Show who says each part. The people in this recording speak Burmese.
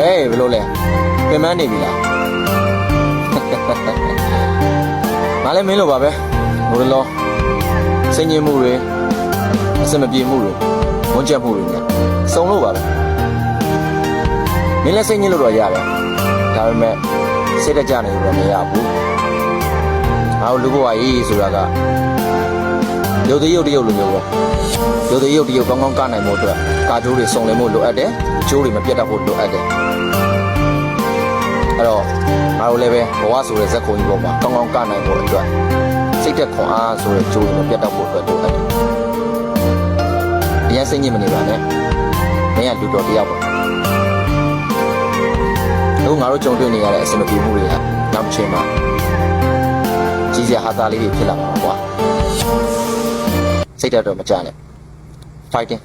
Speaker 1: ဟေးဘယ်လိုလဲပြင်မနေပြီလားငါလည်းမင်းလိုပါပဲဘိုးလောစိတ်ညစ်မှုတွေအစမပြေမှုတွေဝန်ကျက်မှုတွေနဲ့စုံလို့ပါပဲမင်းလည်းစိတ်ညစ်လို့တော့ရတယ်ဒါပေမဲ့စိတ်တကြနေလို့တော့မရဘူးငါတို့လူဘဝကြီးဆိုတာကရုပ်တရုပ်တရုပ်လိုမျိုးပဲရုပ်တရုပ်တရုပ်ကောင်းကောင်းကနိုင်ဖို့အတွက်ကာကြိုးတွေစုံလင်ဖို့လိုအပ်တယ်ကြိုးတွေမပြတ်တတ်ဖို့လိုအပ်တယ် အဲ့တော့ငါတို့လည်းပဲဘဝဆိုတဲ့ဇက်ခုံကြီးပေါ်မှာကောင်းကောင်းကနိုင်ဖို့အတွက်စိတ်သက်ခွန်အားဆိုတဲ့ကြိုးတွေမပြတ်တတ်ဖို့အတွက်လိုအပ်တယ်အရင်စိတ်ညစ်မနေပါနဲ့မင်းကလူတော်တစ်ယောက်ပါအခုငါတို့ကြုံတွေ့နေရတဲ့အဆင်မပြေမှုတွေကနောက်တစ်ချိန်မှာကြီးစရာဟာသားလေးတွေဖြစ်လာမှာပါကွာစိတ်ဓာတ်တော့မကြနဲ့ fighting